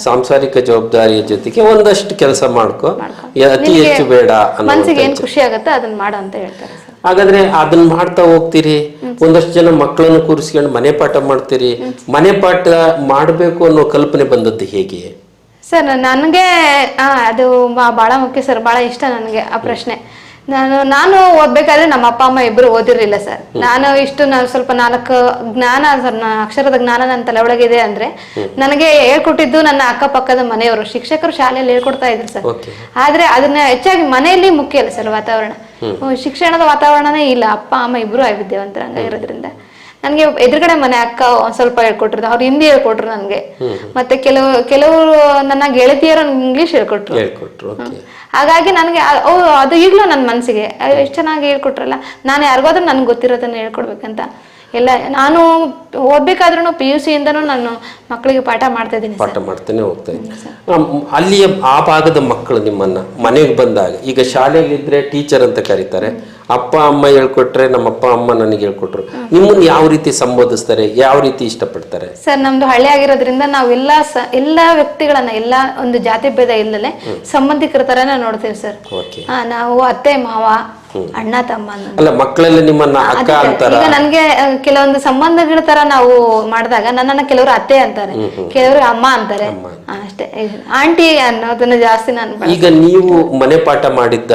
ಸಾಂಸಾರಿಕ ಜವಾಬ್ದಾರಿಯ ಜೊತೆಗೆ ಒಂದಷ್ಟು ಕೆಲಸ ಮಾಡ್ಕೋ. ಅತಿ ಹೆಚ್ಚು ಬೇಡ ಮನಸ್ಸಿಗೆ ಮನ್ಸಿಗೆ ಏನ್ ಖುಷಿ ಆಗುತ್ತೆ ಅದನ್ನ ಮಾಡು ಅಂತ ಹೇಳ್ತಾರೆ ಹಾಗಾದ್ರೆ ಅದನ್ನ ಮಾಡ್ತಾ ಹೋಗ್ತೀರಿ. ಒಂದಷ್ಟು ಜನ ಮಕ್ಕಳನ್ನು ಕೂರಿಸ್ಕೊಂಡು ಮನೆ ಪಾಠ ಮಾಡ್ತೀರಿ. ಮನೆ ಪಾಠ ಮಾಡಬೇಕು ಅನ್ನೋ ಕಲ್ಪನೆ ಬಂದದ್ದು ಹೇಗೆ? ಸರ್, ನನಗೆ ಅದು ಬಹಳ ಮುಖ್ಯ ಸರ್ ಬಹಳ ಇಷ್ಟ ನನಗೆ ಆ ಪ್ರಶ್ನೆ. ನಾನು ನಾನು ಓದ್ಬೇಕಾದ್ರೆ ನಮ್ಮ ಅಪ್ಪ ಅಮ್ಮ ಇಬ್ರು ಓದಿರ್ಲಿಲ್ಲ ಸರ್. ನಾನು ಇಷ್ಟು ನಾನು ಸ್ವಲ್ಪ ನಾಲ್ಕು ಜ್ಞಾನ ಸರ್ ಅಕ್ಷರದ ಜ್ಞಾನ ನನ್ನ ತಲೆ ಒಳಗಿದೆ ಅಂದ್ರೆ ನನಗೆ ಹೇಳ್ಕೊಟ್ಟಿದ್ದು ನನ್ನ ಅಕ್ಕಪಕ್ಕದ ಮನೆಯವರು. ಶಿಕ್ಷಕರು ಶಾಲೆಯಲ್ಲಿ ಹೇಳ್ಕೊಡ್ತಾ ಇದ್ರು ಸರ್. ಆದ್ರೆ ಅದನ್ನ ಹೆಚ್ಚಾಗಿ ಮನೆಯಲ್ಲಿ ಮುಖ್ಯ ಅಲ್ಲ ಸರ್ ವಾತಾವರಣ. ಶಿಕ್ಷಣದ ವಾತಾವರಣನೇ ಇಲ್ಲ. ಅಪ್ಪ ಅಮ್ಮ ಇಬ್ರು ಇರೋದ್ರಿಂದ. ನನಗೆ ಎದುರುಗಡೆ ಮನೆ ಅಕ್ಕ ಒಂದ್ ಸ್ವಲ್ಪ ಹೇಳ್ಕೊಟ್ರು ಅವ್ರು ಹಿಂದಿ ಹೇಳ್ಕೊಟ್ರು ನನಗೆ. ಮತ್ತೆ ಕೆಲವು ಕೆಲವರು ನನ್ನ ಗೆಳತಿಯರು ಇಂಗ್ಲಿಷ್ ಹೇಳ್ಕೊಟ್ರು. ಹಾಗಾಗಿ ನನಗೆ ಓ ಅದು ಈಗಲೂ ನನ್ನ ಮನಸ್ಸಿಗೆ ಎಷ್ಟು ಚೆನ್ನಾಗಿ ಹೇಳ್ಕೊಟ್ರಲ್ಲ. ನಾನು ಯಾರಿಗಾದ್ರೂ ನನ್ಗೆ ಗೊತ್ತಿರೋದನ್ನ ಹೇಳ್ಕೊಡ್ಬೇಕಂತ. ಎಲ್ಲ ನಾನು ಓದ್ಬೇಕಾದ್ರೂ ಪಿ ಯು ಸಿಯಿಂದನೂ ನಾನು ಮಕ್ಕಳಿಗೆ ಪಾಠ ಮಾಡ್ತಾ ಇದ್ದೀನಿ ಪಾಠ ಮಾಡ್ತಾನೆ ಹೋಗ್ತಾ ಇದ್ದೀನಿ. ಅಲ್ಲಿಯ ಆ ಭಾಗದ ಮಕ್ಕಳು ನಿಮ್ಮನ್ನ ಮನೆಗೆ ಬಂದಾಗ ಈಗ ಶಾಲೆಯಲ್ಲಿ ಇದ್ರೆ ಟೀಚರ್ ಅಂತ ಕರೀತಾರೆ. ಅಪ್ಪ ಅಮ್ಮ ಹೇಳ್ಕೊಟ್ರೆ ನಮ್ಮ ಅಪ್ಪ ಅಮ್ಮ ನನಗೆ ಹೇಳ್ಕೊಟ್ರು. ನಿಮ್ಮನ್ನ ಯಾವ ರೀತಿ ಸಂಬೋಧಿಸ್ತಾರೆ? ಯಾವ ರೀತಿ ಇಷ್ಟಪಡ್ತಾರೆ? ಸರ್ ನಮ್ದು ಹಳ್ಳಿ ಆಗಿರೋದ್ರಿಂದ ನಾವೆಲ್ಲ ಸ ಎಲ್ಲಾ ವ್ಯಕ್ತಿಗಳನ್ನ ಎಲ್ಲಾ ಒಂದು ಜಾತಿ ಭೇದ ಇಲ್ಲದೆ ಸಂಬಂಧಿಕರ ತರನೇ ನೋಡ್ತೀವಿ ಸರ್. ಓಕೆ ಹಾ ನಾವು ಅತ್ತೆ ಮಾವ ಅಣ್ಣ ತಮ್ಮ. ಅಲ್ಲ ಮಕ್ಕಳೆಲ್ಲ ನಿಮ್ಮನ್ನ ಅಕ್ಕ ಅಂತಾರೆ ಈಗ ನನ್ಗೆ ಕೆಲವೊಂದು ಸಂಬಂಧಗಳ ತರ ನಾವು ಮಾಡಿದಾಗ ನನ್ನನ್ನ ಕೆಲವರು ಅತ್ತೆ ಅಂತಾರೆ. ಕೆಲವರು ಅಮ್ಮ ಅಂತಾರೆ. ಅಷ್ಟೇ. ಆಂಟಿ ಅನ್ನೋದನ್ನ ಜಾಸ್ತಿ ನಾನು ಈಗ ನೀವು ಮನೆ ಪಾಠ ಮಾಡಿದ್ದ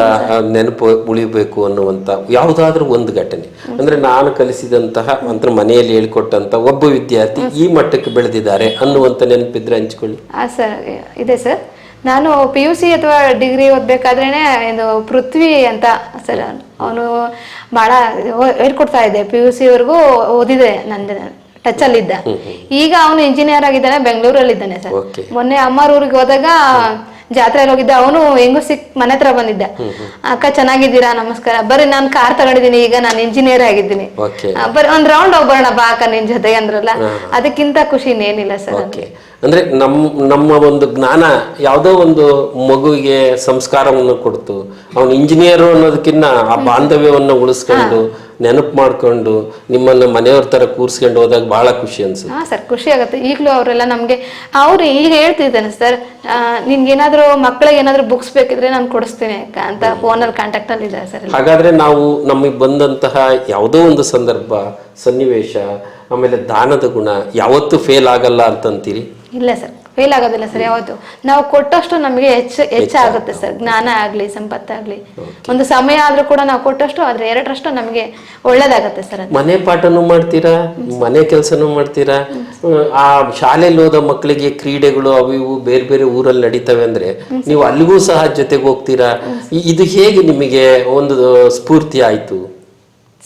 ನೆನಪು ಉಳಿಬೇಕು ಅನ್ನುವಂತ ಯಾವುದಾದ್ರೂ ಒಂದು ಘಟನೆ. ಅಂದ್ರೆ ನಾನು ಕಲಿಸಿದಂತಹ ಅಂದ್ರೆ ಮನೆಯಲ್ಲಿ ಹೇಳ್ಕೊಟ್ಟಂತ ಒಬ್ಬ ವಿದ್ಯಾರ್ಥಿ ಈ ಮಟ್ಟಕ್ಕೆ ಬೆಳೆದಿದ್ದಾರೆ ಅನ್ನುವಂತ ನೆನಪಿದ್ರೆ ಹಂಚ್ಕೊಳ್ಳಿ. ಆ ಸರ್ ಇದೆ ಸರ್. ನಾನು ಪಿ ಯು ಸಿ ಅಥವಾ ಡಿಗ್ರಿ ಓದ್ಬೇಕಾದ್ರೇನೆ ಇದು ಪೃಥ್ವಿ ಅಂತ ಸರ್ ಅವನು ಭಾಳ ಹೇಳ್ಕೊಡ್ತಾ ಇದ್ದೆ. ಪಿ ಯು ಸಿ ವರೆಗೂ ಓದಿದೆ ನಂದು ಟಚ್ ಅಲ್ಲಿದ್ದ. ಈಗ ಅವನು ಇಂಜಿನಿಯರ್ ಆಗಿದ್ದಾನೆ ಬೆಂಗಳೂರಲ್ಲಿ ಇದ್ದಾನೆ ಸರ್ ಮೊನ್ನೆ ಅಮ್ಮರ್ ಊರಿಗೆ ಹೋದಾಗ ಜಾತ್ರೆಯಲ್ಲಿ ಹೋಗಿದ್ದ ಅವನು ಹೆಂಗೋ ಸಿಕ್ ಮನೆ ಹತ್ರ ಬಂದಿದ್ದ. ಅಕ್ಕ ಚೆನ್ನಾಗಿದ್ದೀರಾ? ನಮಸ್ಕಾರ. ಬರ್ರಿ ನಾನು ಕಾರ್ ತಗೊಂಡಿದ್ದೀನಿ ಈಗ ನಾನು ಇಂಜಿನಿಯರ್ ಆಗಿದ್ದೀನಿ. ಬರ್ರಿ ಒಂದ್ ರೌಂಡ್ ಹೋಗ್ಬರೋಣ ಬಾ ಅಕ್ಕ ನಿನ್ ಜೊತೆ ಅಂದ್ರಲ್ಲ. ಅದಕ್ಕಿಂತ ಖುಷಿ ಇನ್ನೇನಿಲ್ಲ ಸರ್ ಅಂದ್ರೆ ನಮ್ ನಮ್ಮ ಒಂದು ಜ್ಞಾನ ಯಾವುದೋ ಒಂದು ಮಗುವಿಗೆ ಸಂಸ್ಕಾರವನ್ನು ಕೊಡ್ತು. ಅವನು ಇಂಜಿನಿಯರ್ ಅನ್ನೋದಕ್ಕಿಂತ ಆ ಬಾಂಧವ್ಯವನ್ನು ಉಳಿಸ್ಕೊಂಡು ನೆನಪು ಮಾಡ್ಕೊಂಡು ನಿಮ್ಮನ್ನ ಮನೆಯವ್ರ ತರ ಕೂರ್ಸ್ಕೊಂಡು ಹೋದಾಗ ಬಹಳ ಖುಷಿ ಅನ್ಸುತ್ತೆ. ಹಾ ಸರ್ ಖುಷಿ ಆಗುತ್ತೆ. ಈಗಲೂ ಅವರೆಲ್ಲ ನಮಗೆ ಅವರು ಈಗ ಹೇಳ್ತಿದ್ದಾನೆ ಸರ್ ನಿಮ್ಗೆ ಏನಾದರೂ ಮಕ್ಳಿಗೆ ಏನಾದರೂ ಬುಕ್ಸ್ ಬೇಕಿದ್ರೆ ನಾನು ಕೊಡಿಸ್ತೀನಿ ಅಕ್ಕ ಅಂತ ಫೋನಲ್ಲಿ ಕಾಂಟ್ಯಾಕ್ಟ್ ಅಲ್ಲಿ ಇದ್ದಾರೆ ಸರ್ ಹಾಗಾದ್ರೆ ನಾವು ನಮಗೆ ಬಂದಂತಹ ಯಾವುದೋ ಒಂದು ಸಂದರ್ಭ ಸನ್ನಿವೇಶ ಆಮೇಲೆ ದಾನದ ಗುಣ ಯಾವತ್ತೂ ಫೇಲ್ ಆಗಲ್ಲ ಅಂತಂತೀರಿ? ಇಲ್ಲ ಸರ್. ಫೇಲ್ ಆಗೋದಿಲ್ಲ ಸರ್ ಯಾವತ್ತು? ನಾವು ಕೊಟ್ಟಷ್ಟು ನಮಗೆ ಹೆಚ್ಚು ಹೆಚ್ಚಾಗುತ್ತೆ ಸರ್ ಜ್ಞಾನ ಆಗಲಿ ಸಂಪತ್ತಾಗಲಿ. ಒಂದು ಸಮಯ ಆದ್ರೂ ಕೂಡ ನಾವು ಕೊಟ್ಟಷ್ಟು ಆದ್ರೆ ಎರಡರಷ್ಟು ನಮಗೆ ಒಳ್ಳೇದಾಗತ್ತೆ ಸರ್ ಮನೆ ಪಾಠನೂ ಮಾಡ್ತೀರಾ? ಮನೆ ಕೆಲಸನೂ ಮಾಡ್ತೀರಾ? ಆ ಶಾಲೆಯಲ್ಲಿ ಹೋದ ಮಕ್ಕಳಿಗೆ ಕ್ರೀಡೆಗಳು ಅವು ಇವು ಬೇರೆ ಬೇರೆ ಊರಲ್ಲಿ ನಡೀತವೆ ಅಂದ್ರೆ ನೀವು ಅಲ್ಲಿಗೂ ಸಹ ಜೊತೆಗೆ ಹೋಗ್ತೀರಾ? ಇದು ಹೇಗೆ ನಿಮಗೆ ಒಂದು ಸ್ಫೂರ್ತಿ ಆಯ್ತು?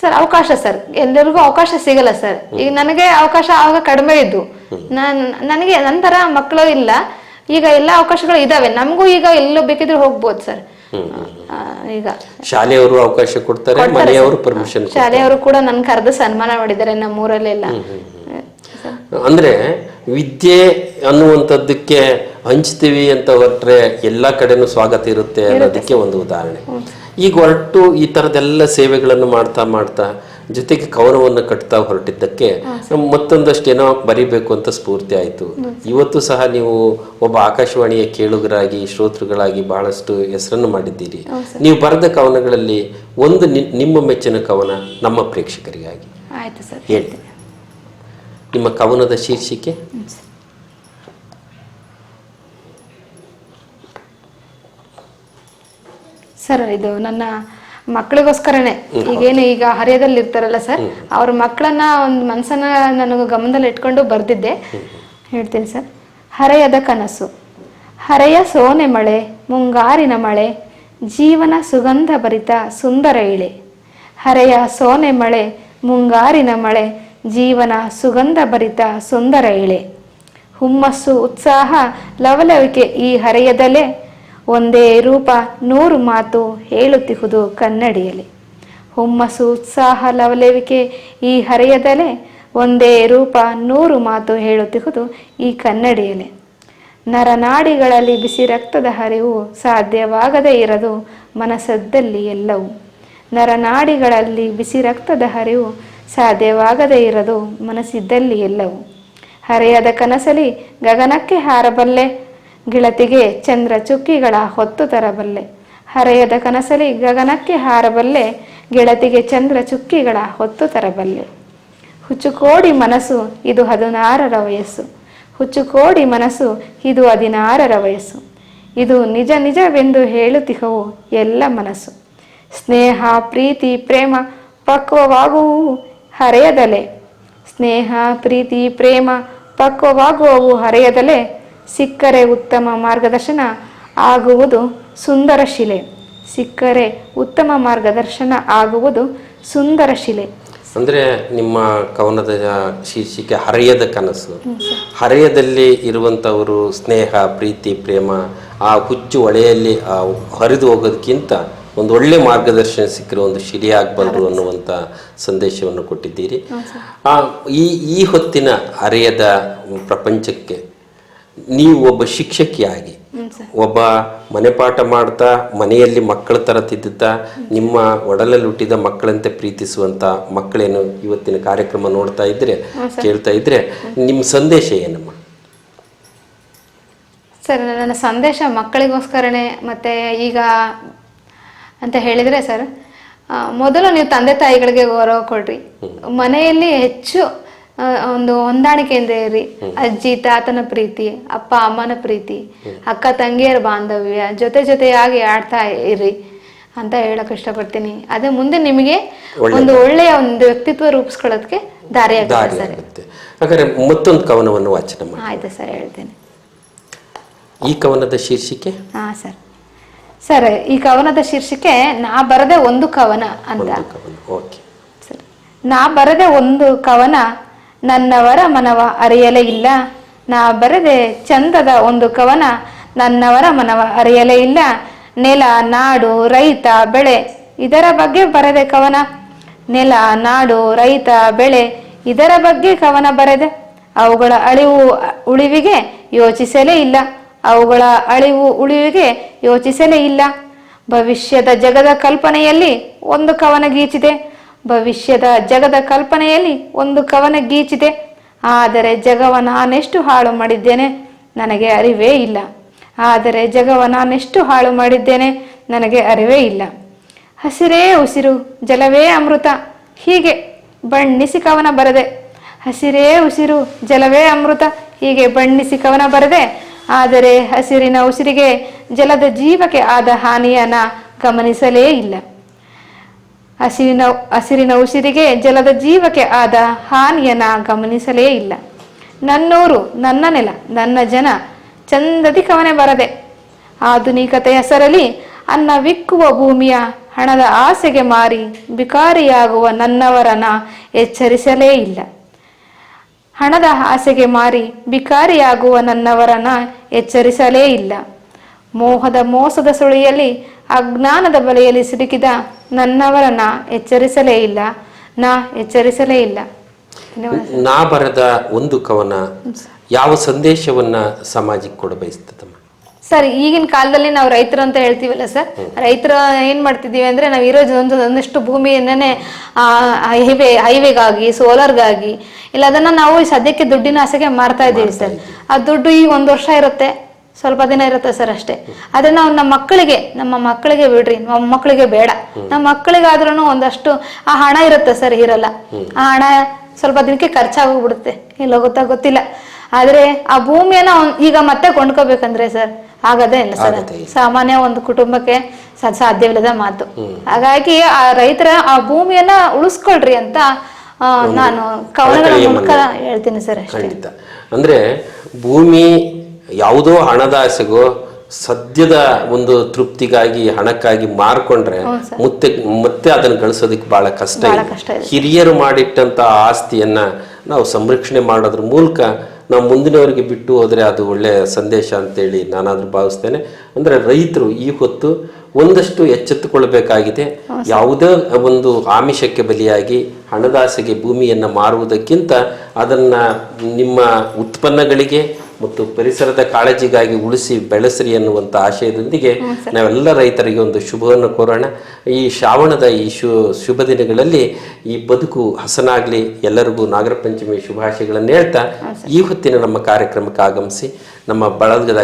ಸರ್ ಅವಕಾಶ ಸರ್. ಎಲ್ಲರಿಗೂ ಅವಕಾಶ ಸಿಗಲ್ಲ ಸರ್. ಈಗ ನನಗೆ ಅವಕಾಶ ಆವಾಗ ಕಡಿಮೆ ಇದ್ದು. ನಾನ್ ನನಗೆ ನಂತರ ಮಕ್ಕಳು ಇಲ್ಲ. ಈಗ ಎಲ್ಲ ಅವಕಾಶಗಳು ಇದಾವೆ. ನಮಗೂ ಈಗ ಎಲ್ಲೋ ಬೇಕಿದ್ರೆ ಹೋಗ್ಬೋದು ಸರ್. ಈಗ ಶಾಲೆಯವರು ಅವಕಾಶ ಕೊಡ್ತಾರೆ ಮನೆಯವರು ಪರ್ಮಿಷನ್ ಶಾಲೆಯವರು ಕೂಡ ನನ್ನ ಕರೆದು ಸನ್ಮಾನ ಮಾಡಿದ್ದಾರೆ ನಮ್ಮೂರಲ್ಲೆಲ್ಲ ಅಂದ್ರೆ ವಿದ್ಯೆ ಅನ್ನುವಂಥದ್ದಕ್ಕೆ ಹಂಚ್ತೀವಿ ಅಂತ ಹೊರಟ್ರೆ ಎಲ್ಲ ಕಡೆನೂ ಸ್ವಾಗತ ಇರುತ್ತೆ ಅನ್ನೋದಕ್ಕೆ ಒಂದು ಉದಾಹರಣೆ. ಈಗ ಹೊರಟು ಈ ಥರದೆಲ್ಲ ಸೇವೆಗಳನ್ನು ಮಾಡ್ತಾ ಮಾಡ್ತಾ ಜೊತೆಗೆ ಕವನವನ್ನು ಕಟ್ತಾ ಹೊರಟಿದ್ದಕ್ಕೆ ಮತ್ತೊಂದಷ್ಟು ಏನೋ ಬರಿಬೇಕು ಅಂತ ಸ್ಫೂರ್ತಿ ಆಯಿತು. ಇವತ್ತು ಸಹ ನೀವು ಒಬ್ಬ ಆಕಾಶವಾಣಿಯ ಕೇಳುಗರಾಗಿ ಶ್ರೋತೃಗಳಾಗಿ ಬಹಳಷ್ಟು ಹೆಸರನ್ನು ಮಾಡಿದ್ದೀರಿ. ನೀವು ಬರೆದ ಕವನಗಳಲ್ಲಿ ಒಂದು ನಿಮ್ಮ ಮೆಚ್ಚಿನ ಕವನ ನಮ್ಮ ಪ್ರೇಕ್ಷಕರಿಗಾಗಿ. ಆಯ್ತು ಸರ್. ಹೇಳಿ. ನಿಮ್ಮ ಕವನದ ಶೀರ್ಷಿಕೆ? ಸರ್ ಇದು ನನ್ನ ಮಕ್ಕಳಿಗೋಸ್ಕರನೇ. ಈಗೇನು ಈಗ ಹರಿಯದಲ್ಲಿ ಇರ್ತಾರಲ್ಲ ಸರ್ ಅವ್ರ ಮಕ್ಕಳನ್ನ ಒಂದು ಮನಸ್ಸನ್ನ ನನಗೆ ಗಮನದಲ್ಲಿ ಇಟ್ಕೊಂಡು ಬರ್ದಿದ್ದೆ. ಹೇಳ್ತೀನಿ ಸರ್. ಹರೆಯದ ಕನಸು. ಹರೆಯ ಸೋನೆ ಮಳೆ ಮುಂಗಾರಿನ ಮಳೆ ಜೀವನ ಸುಗಂಧ ಭರಿತ ಸುಂದರ ಇಳೆ. ಹರೆಯ ಸೋನೆ ಮಳೆ ಮುಂಗಾರಿನ ಮಳೆ ಜೀವನ ಸುಗಂಧ ಭರಿತ ಸುಂದರ ಇಳೆ. ಹುಮ್ಮಸ್ಸು ಉತ್ಸಾಹ ಲವಲವಿಕೆ ಈ ಹರೆಯದಲೆ ಒಂದೇ ರೂಪ ನೂರು ಮಾತು ಹೇಳುತ್ತಿಹುದು ಕನ್ನಡಿಯಲ್ಲಿ. ಹುಮ್ಮಸು ಉತ್ಸಾಹ, ಲವಲವಿಕೆ ಈ ಹರೆಯದಲೆ ಒಂದೇ ರೂಪ ನೂರು ಮಾತು ಹೇಳುತ್ತಿಹುದು ಈ ಕನ್ನಡಿಯಲ್ಲಿ. ನರನಾಡಿಗಳಲ್ಲಿ ಬಿಸಿ ರಕ್ತದ ಹರಿವು ಸಾಧ್ಯವಾಗದೇ ಇರದು ಮನಸ್ಸದ್ದಲ್ಲಿ ಎಲ್ಲವೂ. ನರನಾಡಿಗಳಲ್ಲಿ ಬಿಸಿ ರಕ್ತದ ಹರಿವು ಸಾಧ್ಯವಾಗದೇ ಇರದು ಮನಸ್ಸಿದ್ದಲ್ಲಿ ಎಲ್ಲವೂ. ಹರೆಯದ ಕನಸಲಿ ಗಗನಕ್ಕೆ ಹಾರಬಲ್ಲೆ ಗಿಳತಿಗೆ ಚಂದ್ರ ಚುಕ್ಕಿಗಳ ಹೊತ್ತು ತರಬಲ್ಲೆ. ಹರೆಯದ ಕನಸಲಿ ಗಗನಕ್ಕೆ ಹಾರಬಲ್ಲೆ, ಗೆಳತಿಗೆ ಚಂದ್ರ ಚುಕ್ಕಿಗಳ ಹೊತ್ತು ತರಬಲ್ಲೆ. ಹುಚ್ಚುಕೋಡಿ ಮನಸ್ಸು, ಇದು ಹದಿನಾರರ ವಯಸ್ಸು. ಹುಚ್ಚುಕೋಡಿ ಮನಸ್ಸು, ಇದು ಹದಿನಾರರ ವಯಸ್ಸು. ಇದು ನಿಜ ನಿಜವೆಂದು ಹೇಳುತ್ತಿಹವು ಎಲ್ಲ ಮನಸ್ಸು. ಸ್ನೇಹ, ಪ್ರೀತಿ, ಪ್ರೇಮ ಪಕ್ವವಾಗುವು ಹರೆಯದಲೆ. ಸ್ನೇಹ, ಪ್ರೀತಿ, ಪ್ರೇಮ, ಪಕ್ವವಾಗುವವು ಹರೆಯದಲೆ. ಸಿಕ್ಕರೆ ಉತ್ತಮ ಮಾರ್ಗದರ್ಶನ ಆಗುವುದು ಸುಂದರ ಶಿಲೆ. ಸಿಕ್ಕರೆ ಉತ್ತಮ ಮಾರ್ಗದರ್ಶನ ಆಗುವುದು ಸುಂದರ ಶಿಲೆ. ಅಂದ್ರೆ ನಿಮ್ಮ ಕವನದ ಶೀರ್ಷಿಕೆ ಹರೆಯದ ಕನಸು. ಹರೆಯದಲ್ಲಿ ಇರುವಂಥವರು ಸ್ನೇಹ ಪ್ರೀತಿ ಪ್ರೇಮ ಆ ಹುಚ್ಚು ಹೊಳೆಯಲ್ಲಿ ಆ ಹರಿದು ಹೋಗೋದಕ್ಕಿಂತ ಒಂದು ಒಳ್ಳೆ ಮಾರ್ಗದರ್ಶನ ಸಿಕ್ಕಿರೋ ಒಂದು ಶಿಲೆಯಾಗಬಲ್ಲರು ಅನ್ನುವಂಥ ಸಂದೇಶವನ್ನು ಕೊಟ್ಟಿದ್ದೀರಿ. ಆ, ಈ ಈ ಹೊತ್ತಿನ ಹರೆಯದ ಪ್ರಪಂಚಕ್ಕೆ ನೀವು ಒಬ್ಬ ಶಿಕ್ಷಕಿಯಾಗಿ ಒಬ್ಬ ಮನೆ ಪಾಠ ಮಾಡ್ತಾ ಮನೆಯಲ್ಲಿ ಮಕ್ಕಳ ತರ ತಿದ್ದುತ್ತಾ ನಿಮ್ಮ ಒಡಲಲ್ಲಿ ಹುಟ್ಟಿದ ಮಕ್ಕಳಂತೆ ಪ್ರೀತಿಸುವಂತ ಮಕ್ಕಳೇನು ಇವತ್ತಿನ ಕಾರ್ಯಕ್ರಮ ನೋಡ್ತಾ ಇದ್ರೆ ಕೇಳ್ತಾ ಇದ್ರೆ ನಿಮ್ಮ ಸಂದೇಶ ಏನಮ್ಮ? ಸರ್ ನನ್ನ ಸಂದೇಶ ಮಕ್ಕಳಿಗೋಸ್ಕರನೇ ಮತ್ತೆ ಈಗ ಅಂತ ಹೇಳಿದ್ರೆ ಸರ್ ಮೊದಲು ನೀವು ತಂದೆ ತಾಯಿಗಳಿಗೆ ಗೌರವ ಕೊಡ್ರಿ. ಮನೆಯಲ್ಲಿ ಹೆಚ್ಚು ಒಂದು ಹೊಂದಾಣಿಕೆಯಿಂದ ಇರಿ ಅಜ್ಜಿ ತಾತನ ಪ್ರೀತಿ ಅಪ್ಪ ಅಮ್ಮನ ಪ್ರೀತಿ ಅಕ್ಕ ತಂಗಿಯರ ಬಾಂಧವ್ಯ ಜೊತೆ ಜೊತೆಯಾಗಿ ಆಡ್ತಾ ಇರಿ ಅಂತ ಹೇಳಕ್ ಇಷ್ಟಪಡ್ತೀನಿ. ಅದೇ ಮುಂದೆ ನಿಮಗೆ ಒಂದು ಒಳ್ಳೆಯ ಒಂದು ವ್ಯಕ್ತಿತ್ವ ರೂಪಿಸ್ಕೊಳ್ಳೋದಕ್ಕೆ ದಾರಿ ಆಗುತ್ತೆ ಹಾಗಾದ್ರೆ ಮತ್ತೊಂದು ಕವನವನ್ನು ವಾಚನ ಮಾಡಿ. ಆಯ್ತು ಸರ್ ಹೇಳ್ತೇನೆ. ಈ ಕವನದ ಶೀರ್ಷಿಕೆ? ಹಾ ಸರ್. ಸರ್ ಈ ಕವನದ ಶೀರ್ಷಿಕೆ ನಾ ಬರದೆ ಒಂದು ಕವನ ಅಂತ. ಓಕೆ. ಸರ್ ನಾ ಬರದೆ ಒಂದು ಕವನ ನನ್ನವರ ಮನವ ಅರಿಯಲೇ ಇಲ್ಲ. ನಾ ಬರೆದೆ ಚಂದದ ಒಂದು ಕವನ ನನ್ನವರ ಮನವ ಅರಿಯಲೇ ಇಲ್ಲ. ನೆಲ, ನಾಡು, ರೈತ, ಬೆಳೆ ಇದರ ಬಗ್ಗೆ ಬರೆದೆ ಕವನ. ನೆಲ, ನಾಡು, ರೈತ, ಬೆಳೆ ಇದರ ಬಗ್ಗೆ ಕವನ ಬರೆದೆ. ಅವುಗಳ ಅಳಿವು ಉಳಿವಿಗೆ ಯೋಚಿಸಲೇ ಇಲ್ಲ. ಅವುಗಳ ಅಳಿವು ಉಳಿವಿಗೆ ಯೋಚಿಸಲೇ ಇಲ್ಲ. ಭವಿಷ್ಯದ ಜಗದ ಕಲ್ಪನೆಯಲ್ಲಿ ಒಂದು ಕವನ ಗೀಚಿದೆ. ಭವಿಷ್ಯದ ಜಗದ ಕಲ್ಪನೆಯಲ್ಲಿ ಒಂದು ಕವನ ಗೀಚಿದೆ. ಆದರೆ ಜಗವ ನಾನೆಷ್ಟು ಹಾಳು ಮಾಡಿದ್ದೇನೆ ನನಗೆ ಅರಿವೇ ಇಲ್ಲ. ಆದರೆ ಜಗವ ನಾನೆಷ್ಟು ಹಾಳು ಮಾಡಿದ್ದೇನೆ ನನಗೆ ಅರಿವೇ ಇಲ್ಲ. ಹಸಿರೇ ಉಸಿರು, ಜಲವೇ ಅಮೃತ, ಹೀಗೆ ಬಣ್ಣಿಸಿ ಕವನ ಬರದೆ. ಹಸಿರೇ ಉಸಿರು, ಜಲವೇ ಅಮೃತ, ಹೀಗೆ ಬಣ್ಣಿಸಿ ಕವನ ಬರದೆ. ಆದರೆ ಹಸಿರಿನ ಉಸಿರಿಗೆ ಜಲದ ಜೀವಕ್ಕೆ ಆದ ಹಾನಿಯನ್ನ ಗಮನಿಸಲೇ ಇಲ್ಲ. ಹಸಿರಿನ ಹಸಿರಿನ ಉಸಿರಿಗೆ ಜಲದ ಜೀವಕ್ಕೆ ಆದ ಹಾನಿಯನ್ನು ಗಮನಿಸಲೇ ಇಲ್ಲ. ನನ್ನೂರು, ನನ್ನ ನೆಲ, ನನ್ನ ಜನ ಚಂದದಿ ಕವನೆ ಬರದೆ ಆಧುನಿಕತೆಯ ಹೆಸರಲ್ಲಿ ಅನ್ನ ವಿಕ್ಕುವ ಭೂಮಿಯ ಹಣದ ಆಸೆಗೆ ಮಾರಿ ಬಿಕಾರಿಯಾಗುವ ನನ್ನವರನ್ನ ಎಚ್ಚರಿಸಲೇ ಇಲ್ಲ. ಹಣದ ಆಸೆಗೆ ಮಾರಿ ಬಿಕಾರಿಯಾಗುವ ನನ್ನವರನ್ನ ಎಚ್ಚರಿಸಲೇ ಇಲ್ಲ. ಮೋಹದ ಮೋಸದ ಸುಳಿಯಲ್ಲಿ ಅಜ್ಞಾನದ ಬಲೆಯಲ್ಲಿ ಸಿಲುಕಿದ ನನ್ನವರನ್ನ ಎಚ್ಚರಿಸಲೇ ಇಲ್ಲ. ನಾ ಎಚ್ಚರಿಸಲೇ ಇಲ್ಲ. ನಾ ಬರೆದ ಒಂದು ಕವನ ಯಾವ ಸಂದೇಶವನ್ನ ಸಮಾಜಕ್ಕೆ ಕೊಡ ಬಯಸ್ತದಮ್ಮ? ಸರ್ ಈಗಿನ ಕಾಲದಲ್ಲಿ ನಾವು ರೈತರು ಅಂತ ಹೇಳ್ತೀವಲ್ಲ ಸರ್? ರೈತರು ಏನ್ ಮಾಡ್ತಿದೀವಿ ಅಂದ್ರೆ ನಾವು ಇರೋ ಒಂದು ಒಂದಷ್ಟು ಭೂಮಿಯನ್ನೇ ಹೈವೇ ಹೈವೇಗಾಗಿ ಸೋಲಾರ್ಗಾಗಿ ಇಲ್ಲ ಅದನ್ನ ನಾವು ಸದ್ಯಕ್ಕೆ ದುಡ್ಡಿನ ಆಸೆಗೆ ಮಾರ್ತಾ ಇದ್ದೀವಿ ಸರ್. ಆ ದುಡ್ಡು ಈಗ ಒಂದು ವರ್ಷ ಇರುತ್ತೆ. ಸ್ವಲ್ಪ ದಿನ ಇರುತ್ತೆ ಸರ್ ಅಷ್ಟೇ. ಅದನ್ನ ನಾವು ನಮ್ಮ ಮಕ್ಕಳಿಗೆ ನಮ್ಮ ಮಕ್ಕಳಿಗೆ ಬಿಡ್ರಿ ನಮ್ಮ ಮಕ್ಕಳಿಗೆ ಬೇಡ. ನಮ್ಮ ಮಕ್ಕಳಿಗಾದ್ರೂ ಒಂದಷ್ಟು ಆ ಹಣ ಇರುತ್ತೆ ಸರ್ ಇರಲ್ಲ ಆ ಹಣ ಸ್ವಲ್ಪ ದಿನಕ್ಕೆ ಖರ್ಚಾಗೋಗ್ಬಿಡುತ್ತೆ ಎಲ್ಲೋಗುತ್ತಾ ಗೊತ್ತಿಲ್ಲ. ಆದ್ರೆ ಆ ಭೂಮಿಯನ್ನ ಈಗ ಮತ್ತೆ ಕೊಂಡ್ಕೋಬೇಕಂದ್ರೆ ಸರ್ ಆಗದೇ ಇಲ್ಲ ಸರ್. ಸಾಮಾನ್ಯ ಒಂದು ಕುಟುಂಬಕ್ಕೆ ಸಾಧ್ಯವಿಲ್ಲದ ಮಾತು. ಹಾಗಾಗಿ ಆ ರೈತರ ಆ ಭೂಮಿಯನ್ನ ಉಳಿಸ್ಕೊಳ್ರಿ ಅಂತ ನಾನು ಕವನಗಳ ಮೂಲಕ ಹೇಳ್ತೀನಿ ಸರ್ ಅಷ್ಟೇ. ಅಂದ್ರೆ ಭೂಮಿ ಯಾವುದೋ ಹಣದ ಆಸೆಗೋ ಸದ್ಯದ ಒಂದು ತೃಪ್ತಿಗಾಗಿ ಹಣಕ್ಕಾಗಿ ಮಾರ್ಕೊಂಡ್ರೆ ಮತ್ತೆ ಮತ್ತೆ ಅದನ್ನು ಗಳಿಸೋದಕ್ಕೆ ಬಹಳ ಕಷ್ಟ. ಹಿರಿಯರು ಮಾಡಿಟ್ಟಂತ ಆಸ್ತಿಯನ್ನ ನಾವು ಸಂರಕ್ಷಣೆ ಮಾಡೋದ್ರ ಮೂಲಕ ನಾವು ಮುಂದಿನವರಿಗೆ ಬಿಟ್ಟು ಹೋದ್ರೆ ಅದು ಒಳ್ಳೆಯ ಸಂದೇಶ ಅಂತೇಳಿ ನಾನಾದ್ರೂ ಭಾವಿಸ್ತೇನೆ. ಅಂದ್ರೆ ರೈತರು ಈ ಹೊತ್ತು ಒಂದಷ್ಟು ಎಚ್ಚೆತ್ತುಕೊಳ್ಬೇಕಾಗಿದೆ. ಯಾವುದೇ ಒಂದು ಆಮಿಷಕ್ಕೆ ಬಲಿಯಾಗಿ ಹಣದಾಸೆಗೆ ಭೂಮಿಯನ್ನು ಮಾರುವುದಕ್ಕಿಂತ ಅದನ್ನ ನಿಮ್ಮ ಉತ್ಪನ್ನಗಳಿಗೆ ಮತ್ತು ಪರಿಸರದ ಕಾಳಜಿಗಾಗಿ ಉಳಿಸಿ ಬೆಳೆಸ್ರಿ ಅನ್ನುವಂಥ ಆಶಯದೊಂದಿಗೆ ನಾವೆಲ್ಲ ರೈತರಿಗೆ ಒಂದು ಶುಭವನ್ನು ಕೋರೋಣ. ಈ ಶ್ರಾವಣದ ಈ ಶು ಶುಭ ದಿನಗಳಲ್ಲಿ ಈ ಬದುಕು ಹಸನಾಗಲಿ ಎಲ್ಲರಿಗೂ ನಾಗರ ಪಂಚಮಿ ಶುಭಾಶಯಗಳನ್ನು ಹೇಳ್ತಾ ಈ ಹೊತ್ತಿನ ನಮ್ಮ ಕಾರ್ಯಕ್ರಮಕ್ಕೆ ಆಗಮಿಸಿ ನಮ್ಮ ಬಳಗದ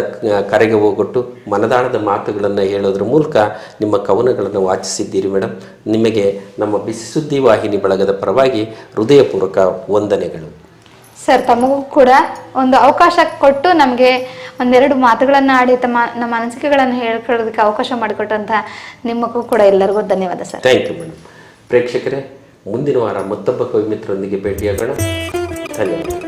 ಕರೆಗೆ ಹೋಗೊಟ್ಟು ಮನದಾಳದ ಮಾತುಗಳನ್ನು ಹೇಳೋದ್ರ ಮೂಲಕ ನಿಮ್ಮ ಕವನಗಳನ್ನು ವಾಚಿಸಿದ್ದೀರಿ ಮೇಡಮ್ ನಿಮಗೆ ನಮ್ಮ ಬಿಸಿ ಸುದ್ದಿ ವಾಹಿನಿ ಬಳಗದ ಪರವಾಗಿ ಹೃದಯಪೂರ್ವಕ ವಂದನೆಗಳು. ಸರ್, ತಮಗೂ ಕೂಡ ಒಂದು ಅವಕಾಶ ಕೊಟ್ಟು ನಮಗೆ ಒಂದೆರಡು ಮಾತುಗಳನ್ನು ಆಡಿ, ತಮ್ಮ, ನಮ್ಮ ಅನಿಸಿಕೆಗಳನ್ನು ಹೇಳ್ಕೊಳ್ಳೋದಕ್ಕೆ ಅವಕಾಶ ಮಾಡಿಕೊಟ್ಟಂತ ನಿಮ್ಮಕ್ಕೂ ಕೂಡ ಎಲ್ಲರಿಗೂ ಧನ್ಯವಾದ ಸರ್. ಥ್ಯಾಂಕ್ ಯು ಮೇಡಮ್ ಪ್ರೇಕ್ಷಕರೇ, ಮುಂದಿನ ವಾರ ಮತ್ತೊಬ್ಬ ಕವಿಮಿತ್ರರೊಂದಿಗೆ ಭೇಟಿಯಾಗೋಣ. ಧನ್ಯವಾದ.